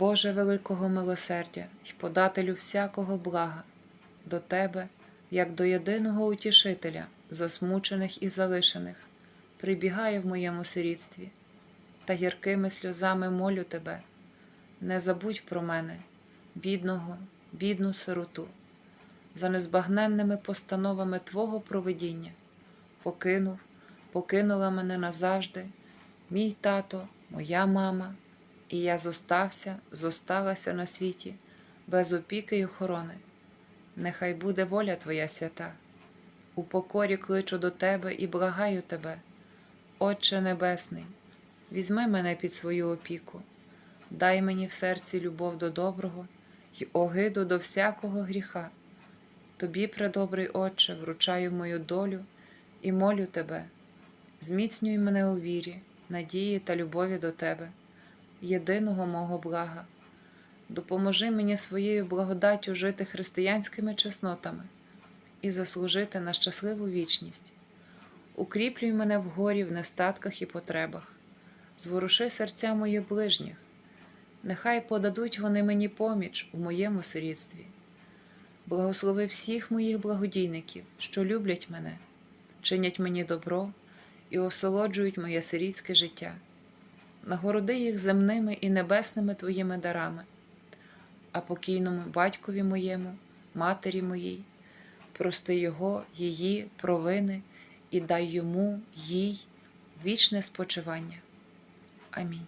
Боже великого милосердя й подателю всякого блага, до Тебе, як до єдиного утішителя, засмучених і залишених, прибігаю в моєму сирітстві, та гіркими сльозами молю Тебе, не забудь про мене, бідного, бідну сироту, за незбагненними постановами Твого провидіння, покинув, покинула мене назавжди, мій тато, моя мама, і я зостався, зосталася на світі, без опіки й охорони. Нехай буде воля Твоя свята. У покорі кличу до Тебе і благаю Тебе, Отче Небесний, візьми мене під свою опіку, дай мені в серці любов до доброго й огиду до всякого гріха. Тобі, предобрий Отче, вручаю мою долю і молю Тебе, зміцнюй мене у вірі, надії та любові до Тебе, єдиного мого блага. Допоможи мені своєю благодаттю жити християнськими чеснотами і заслужити на щасливу вічність. Укріплюй мене в горі в нестатках і потребах, зворуши серця моїх ближніх, нехай подадуть вони мені поміч у моєму сирітстві. Благослови всіх моїх благодійників, що люблять мене, чинять мені добро і осолоджують моє сирітське життя. Нагороди їх земними і небесними твоїми дарами, а покійному батькові моєму, матері моїй, прости його, її провини і дай йому, їй вічне спочивання. Амінь.